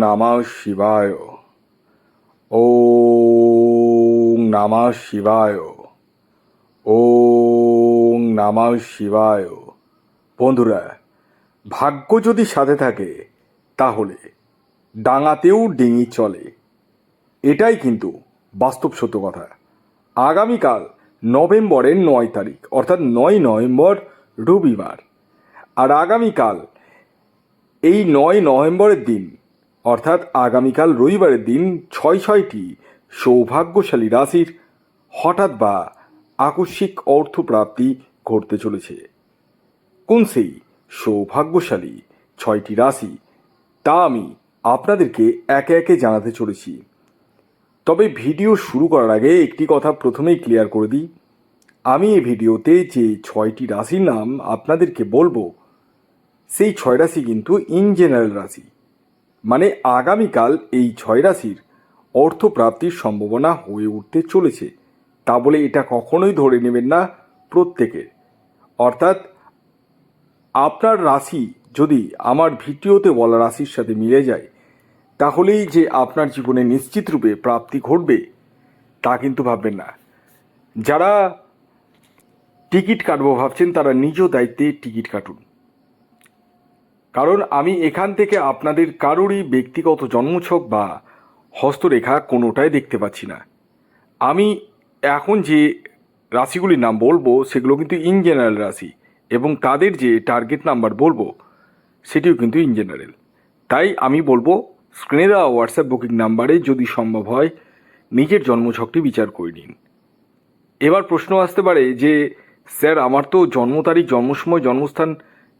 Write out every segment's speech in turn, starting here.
নমঃ শিবায়। ও নমঃ শিবায়। ও নমঃ শিবায়। বন্ধুরা, ভাগ্য যদি সাথে থাকে, তাহলে ডাঙাতেও ডিঙি চলে। এটাই কিন্তু বাস্তব সত্য কথা। আগামীকাল নভেম্বরের নয় তারিখ, অর্থাৎ নয় নভেম্বর রবিবার। আর আগামীকাল এই নয় নভেম্বরের দিন অর্থাৎ আগামীকাল রবিবারের দিন ছয় ছয়টি সৌভাগ্যশালী রাশির হঠাৎ বা আকস্মিক অর্থপ্রাপ্তি ঘটতে চলেছে। কোন সেই সৌভাগ্যশালী ছয়টি রাশি, তা আমি আপনাদেরকে একে একে জানাতে চলেছি। তবে ভিডিও শুরু করার আগে একটি কথা প্রথমেই ক্লিয়ার করে দিই। আমি এই ভিডিওতে যে ছয়টি রাশির নাম আপনাদেরকে বলব, সেই ছয় রাশি কিন্তু ইন জেনারেল রাশি। মানে আগামীকাল এই ছয় রাশির অর্থপ্রাপ্তির সম্ভাবনা হয়ে উঠতে চলেছে। তা বলে এটা কখনোই ধরে নেবেন না প্রত্যেকের অর্থাৎ আপনার রাশি যদি আমার ভিডিওতে বলা রাশির সাথে মিলে যায়, তাহলেই যে আপনার জীবনে নিশ্চিত রূপে প্রাপ্তি ঘটবে, তা কিন্তু ভাববেন না। যারা টিকিট কাটবো ভাবছেন, তারা নিজ দায়িত্বে টিকিট কাটুন। কারণ আমি এখান থেকে আপনাদের কারোরই ব্যক্তিগত জন্মছক বা হস্তরেখা কোনোটাই দেখতে পাচ্ছি না। আমি এখন যে রাশিগুলির নাম বলব, সেগুলো কিন্তু ইন জেনারেল রাশি এবং তাদের যে টার্গেট নাম্বার বলব, সেটিও কিন্তু ইন জেনারেল তাই আমি বলব স্ক্রিনে দেওয়া হোয়াটসঅ্যাপ বুকিং নাম্বারে যদি সম্ভব হয়, নিজের জন্মছকটি বিচার করে নিন। এবার প্রশ্ন আসতে পারে যে, স্যার, আমার তো জন্ম তারিখ, জন্মসময়, জন্মস্থান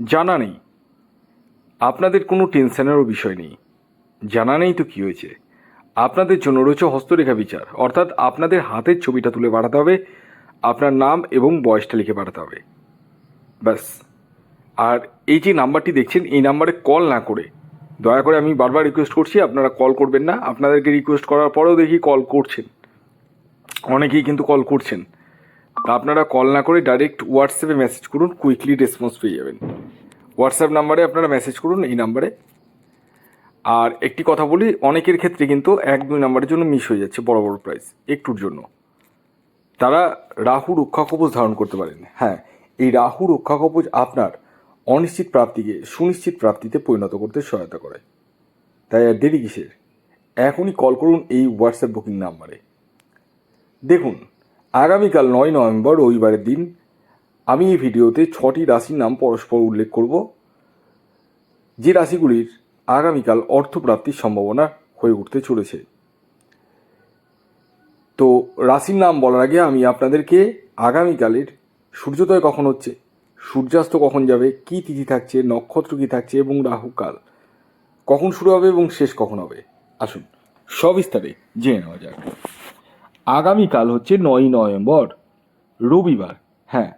জানা নেই। আপনাদের কোনো টেনশনেরও বিষয় নেই। জানা নেই তো কী হয়েছে। আপনাদের জন্য রয়েছে হস্তরেখা বিচার। অর্থাৎ আপনাদের হাতের ছবিটা তুলে পাঠাতে হবে, আপনার নাম এবং বয়সটা লিখে পাঠাতে হবে। ব্যাস। আর এই যে নাম্বারটি দেখছেন, এই নাম্বারে কল না করে, দয়া করে আমি বারবার রিকোয়েস্ট করছি, আপনারা কল করবেন না। আপনাদেরকে রিকোয়েস্ট করার পরেও দেখি কল করছেন। অনেকেই কিন্তু কল করছেন। তা আপনারা কল না করে ডাইরেক্ট হোয়াটসঅ্যাপে মেসেজ করুন কুইকলি রেসপন্স পেয়ে যাবেন। হোয়াটসঅ্যাপ নাম্বারে আপনারা মেসেজ করুন এই নাম্বারে। আর একটি কথা বলি, অনেকের ক্ষেত্রে কিন্তু এক দুই নাম্বারের জন্য মিস হয়ে যাচ্ছে বড় বড় প্রাইস একটুর জন্য। তারা রাহু রক্ষা কবচ ধারণ করতে পারেন। হ্যাঁ এই রাহু রক্ষা কবচ আপনার অনিশ্চিত প্রাপ্তিকে সুনিশ্চিত প্রাপ্তিতে পরিণত করতে সহায়তা করে। তাই আর দেরি কিসের? এখনই কল করুন এই হোয়াটসঅ্যাপ বুকিং নাম্বারে। দেখুন, আগামীকাল নয় নভেম্বর রবিবারের দিন আমি এই ভিডিওতে ছটি রাশির নাম পরস্পর উল্লেখ করব, যে রাশিগুলির আগামীকাল অর্থপ্রাপ্তির সম্ভাবনা হয়ে উঠতে চলেছে। তো রাশির নাম বলার আগে আমি আপনাদেরকে আগামীকালের সূর্যোদয় কখন হচ্ছে, সূর্যাস্ত কখন যাবে, কি তিথি থাকছে, নক্ষত্র কী থাকছে এবং রাহুকাল কখন শুরু হবে এবং শেষ কখন হবে, আসুন সবিস্তারে জেনে নেওয়া যাক। আগামীকাল হচ্ছে নয় নভেম্বর, রবিবার হ্যাঁ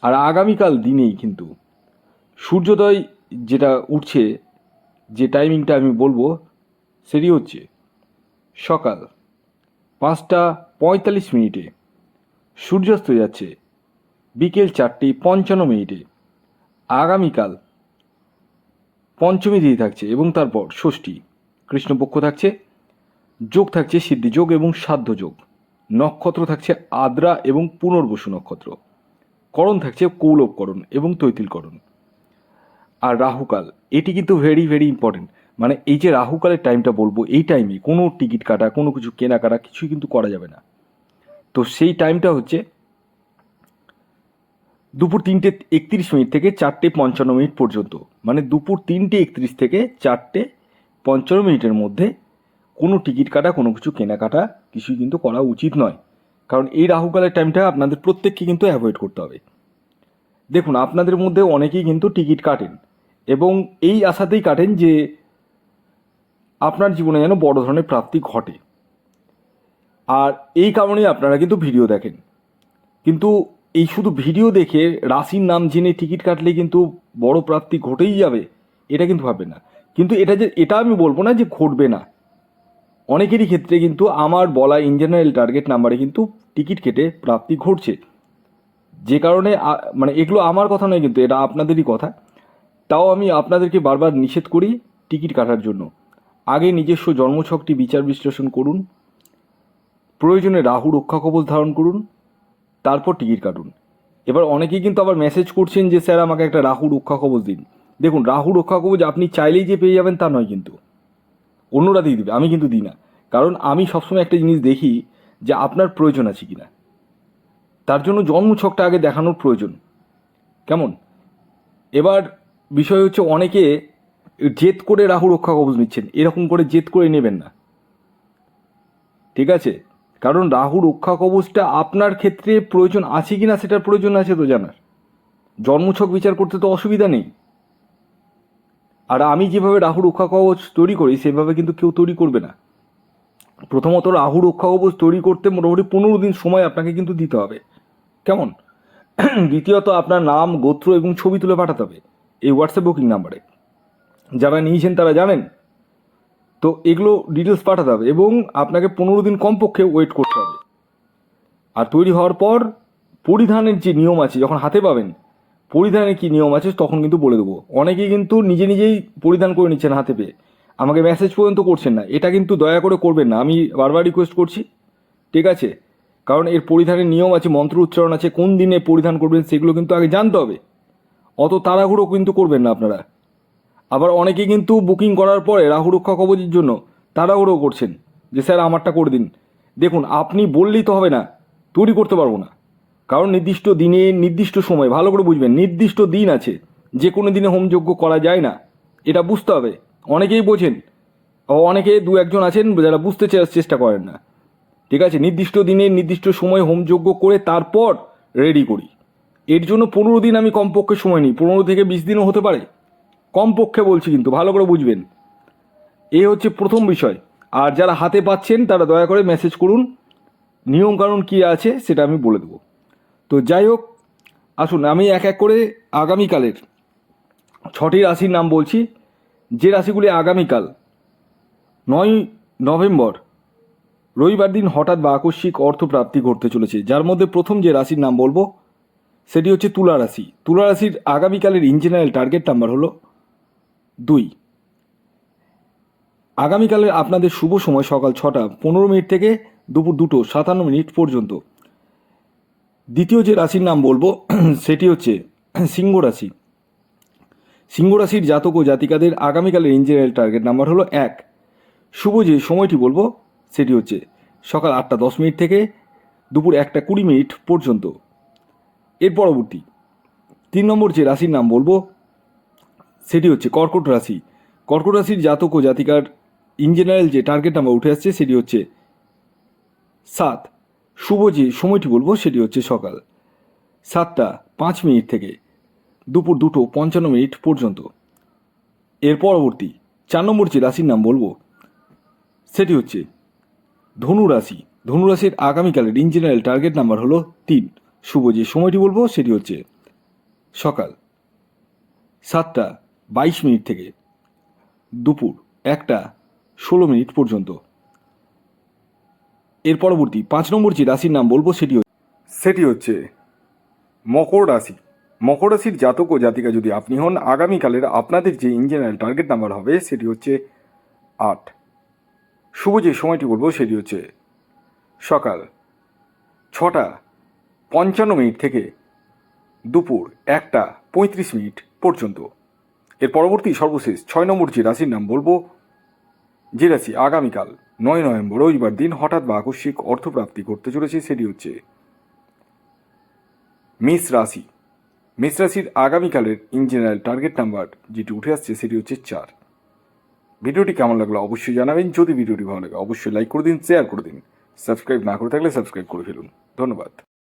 আর আগামীকাল দিনেই কিন্তু সূর্যোদয় যেটা উঠছে, যে টাইমিংটা আমি বলব, সেটি হচ্ছে সকাল পাঁচটা পঁয়তাল্লিশ মিনিটে সূর্যাস্ত যাচ্ছে বিকেল চারটে পঞ্চান্ন মিনিটে। আগামীকাল পঞ্চমী তিথি থাকছে এবং তারপর ষষ্ঠী কৃষ্ণপক্ষ থাকছে, যোগ থাকছে সিদ্ধিযোগ এবং সাধ্য যোগ। নক্ষত্র থাকছে আদ্রা এবং পুনর্বসু নক্ষত্র। করণ থাকছে কৌলভকরণ এবং তৈতিলকরণ। আর রাহুকাল, এটি কিন্তু ভেরি ভেরি ইম্পর্টেন্ট মানে এই যে রাহুকালের টাইমটা বলব, এই টাইমে কোনো টিকিট কাটা, কোনো কিছু কেনাকাটা কিছুই কিন্তু করা যাবে না। তো সেই টাইমটা হচ্ছে দুপুর তিনটে একত্রিশ মিনিট থেকে চারটে পঞ্চান্ন মিনিট পর্যন্ত। মানে দুপুর তিনটে একত্রিশ থেকে চারটে পঞ্চান্ন মিনিটের মধ্যে কোনো টিকিট কাটা, কোনো কিছু কেনাকাটা কিছুই কিন্তু করা উচিত নয়। কারণ এই রাহুকালের টাইমটা আপনাদের প্রত্যেককে কিন্তু অ্যাভয়েড করতে হবে। দেখুন, আপনাদের মধ্যে অনেকেই কিন্তু টিকিট কাটেন এবং এই আশাতেই কাটেন যে আপনার জীবনে যেন বড় ধরনের প্রাপ্তি ঘটে। আর এই কারণেই আপনারা কিন্তু ভিডিও দেখেন। কিন্তু এই শুধু ভিডিও দেখে রাশির নাম জেনে টিকিট কাটলে কিন্তু বড় প্রাপ্তি ঘটেই যাবে, এটা কিন্তু ভাববেন না। কিন্তু এটা যে, এটা আমি বলব না যে ঘটবে না। অনেকেরই ক্ষেত্রে কিন্তু আমার বলা ইন জেনারেল টার্গেট নাম্বারে কিন্তু টিকিট কেটে প্রাপ্তি ঘটছে। যে কারণে মানে এগুলো আমার কথা নয় কিন্তু এটা আপনাদেরই কথা। তাও আমি আপনাদেরকে বারবার নিষেধ করি টিকিট কাটার জন্য। আগে নিজস্ব জন্মছকটি বিচার বিশ্লেষণ করুন। প্রয়োজনে রাহু রক্ষা কবচ ধারণ করুন। তারপর টিকিট কাটুন। এবার অনেকেই কিন্তু আবার মেসেজ করছেন যে, স্যার, আমাকে একটা রাহু রক্ষা কবচ দিন। দেখুন, রাহু রক্ষা কবচ আপনি চাইলেই যে পেয়ে যাবেন তা নয় কিন্তু। অন্যরা দিয়ে দেবে, আমি কিন্তু দিই না। কারণ আমি সবসময় একটা জিনিস দেখি যে আপনার প্রয়োজন আছে কি না তার জন্য জন্মছকটা আগে দেখানোর প্রয়োজন। কেমন? এবার বিষয় হচ্ছে অনেকে জেদ করে রাহু রক্ষা কবচ নিচ্ছেন, এরকম করে জেদ করে নেবেন না। ঠিক আছে? কারণ রাহু রক্ষা কবচটা আপনার ক্ষেত্রে প্রয়োজন আছে কি না সেটার প্রয়োজন আছে তো জানার। জন্মছক বিচার করতে তো অসুবিধা নেই। আর আমি যেভাবে রাহু রক্ষা কবচ তৈরি করি, সেভাবে কিন্তু কেউ তৈরি করবে না। প্রথমত রাহু রক্ষা কবচ তৈরি করতে মোটামুটি পনেরো দিন সময় আপনাকে কিন্তু দিতে হবে। কেমন? দ্বিতীয়ত আপনার নাম, গোত্র এবং ছবি তুলে পাঠাতে হবে এই হোয়াটসঅ্যাপ বুকিং নাম্বারে। যারা নিয়েছেন তারা জানেন। তো এগুলো ডিটেলস পাঠাতে হবে এবং আপনাকে পনেরো দিন কমপক্ষে ওয়েট করতে হবে। আর তৈরি হওয়ার পর পরিধানের যে নিয়ম আছে, যখন হাতে পাবেন পরিধানের কি নিয়ম আছে তখন কিন্তু বলে দেবো। অনেকেই কিন্তু নিজে নিজেই পরিধান করে নিচ্ছেন হাতে পেয়ে। আমাকে মেসেজ পর্যন্ত করছেন না। এটা কিন্তু দয়া করে করবেন না। আমি বারবার রিকোয়েস্ট করছি। ঠিক আছে? কারণ এর পরিধানের নিয়ম আছে, মন্ত্র উচ্চারণ আছে, কোন দিনে পরিধান করবেন সেগুলো কিন্তু আগে জানতে হবে। অত তাড়াহুড়ো কিন্তু করবেন না আপনারা। আবার অনেকে কিন্তু বুকিং করার পরে রাহু রক্ষা কবচের জন্য তাড়াহুড়ো করছেন যে, স্যার, আমারটা করে দিন। দেখুন, আপনি বললেই তো হবে না। তৈরি করতে পারব না। কারণ নির্দিষ্ট দিনে নির্দিষ্ট সময়, ভালো করে বুঝবেন, নির্দিষ্ট দিন আছে, যে কোনো দিনে হোমযজ্ঞ করা যায় না। এটা বুঝতে হবে। অনেকেই বোঝেন অনেকে দু একজন আছেন যারা বুঝতে চেষ্টা করেন না। ঠিক আছে, নির্দিষ্ট দিনে নির্দিষ্ট সময় হোমযজ্ঞ করে তারপর রেডি করি। এর জন্য পনেরো দিন আমি কমপক্ষে সময় নিই। পনেরো থেকে বিশ দিনও হতে পারে। কমপক্ষে বলছি কিন্তু, ভালো করে বুঝবেন। এই হচ্ছে প্রথম বিষয়। আর যারা হাতে পাচ্ছেন, তারা দয়া করে মেসেজ করুন। নিয়মকানুন কী আছে, সেটা আমি বলে দেবো। তো যাই হোক, আসুন, আমি এক এক করে আগামীকালের ছটি রাশির নাম বলছি। যে রাশিগুলি আগামীকাল, নয় নভেম্বর, রবিবার দিন হঠাৎ বা আকস্মিক অর্থপ্রাপ্তি ঘটতে চলেছে। যার মধ্যে প্রথম যে রাশির নাম বলব, সেটি হচ্ছে তুলা রাশি। তুলা রাশির আগামীকালের ইঞ্জিনিয়ার টার্গেট নাম্বার হলো দুই। আগামীকালের আপনাদের শুভ সময় সকাল ছটা পনেরো মিনিট থেকে দুপুর দুটো সাতান্ন মিনিট পর্যন্ত। দ্বিতীয় যে রাশির নাম বলব, সেটি হচ্ছে সিংহ রাশি। সিংহ রাশির জাতক ও জাতিকাদের আগামীকালের ইঞ্জিনিয়ার টার্গেট নাম্বার হলো এক। শুভ যে সময়টি বলব, সেটি হচ্ছে সকাল আটটা দশ মিনিট থেকে দুপুর একটা কুড়ি মিনিট পর্যন্ত। এর পরবর্তী তিন নম্বর যে রাশির নাম বলব, সেটি হচ্ছে কর্কট রাশি। কর্কট রাশির জাতক ও জাতিকার ইন জেনারেল যে টার্গেট নাম্বার উঠে আসছে, সেটি হচ্ছে সাত। শুভ যে সময়টি বলব সেটি হচ্ছে সকাল সাতটা পাঁচ মিনিট থেকে দুপুর দুটো পঞ্চান্ন মিনিট পর্যন্ত। এর পরবর্তী চার নম্বর যে রাশির নাম বলব, সেটি হচ্ছে ধনু রাশি। ধনু রাশির আগামীকালের ইন জেনারেল টার্গেট নাম্বার হলো তিন। শুভ যে সময়টি বলব সেটি হচ্ছে সকাল সাতটা বাইশ মিনিট থেকে দুপুর একটা ষোলো মিনিট পর্যন্ত। এর পরবর্তী পাঁচ নম্বর যে রাশির নাম বলব সেটি সেটি হচ্ছে মকর রাশি। মকর রাশির জাতক ও জাতিকা যদি আপনি হন, আগামীকালের আপনাদের যে ইঞ্জিনিয়ার টার্গেট নাম্বার হবে সেটি হচ্ছে আট। শুভ যে সময়টি বলব সেটি হচ্ছে সকাল ছটা পঞ্চান্ন মিনিট থেকে দুপুর একটা পঁয়ত্রিশ মিনিট পর্যন্ত। এর পরবর্তী সর্বশেষ ছয় নম্বর যে রাশির নাম বলব যে রাশি আগামীকাল, নয় নভেম্বর, রবিবার দিন হঠাৎ বা আকস্মিক অর্থপ্রাপ্তি করতে চলেছে সেটি হচ্ছে মেষ রাশি। মেষ রাশির আগামীকালের ইন জেনারেল টার্গেট নাম্বার যেটি উঠে আসছে সেটি হচ্ছে চার। ভিডিওটি কেমন লাগল অবশ্যই জানাবেন। যদি ভিডিওটি ভালো লাগে, অবশ্যই লাইক করে দিন শেয়ার করে দিন। সাবস্ক্রাইব না করে থাকলে সাবস্ক্রাইব করে ফেলুন। ধন্যবাদ।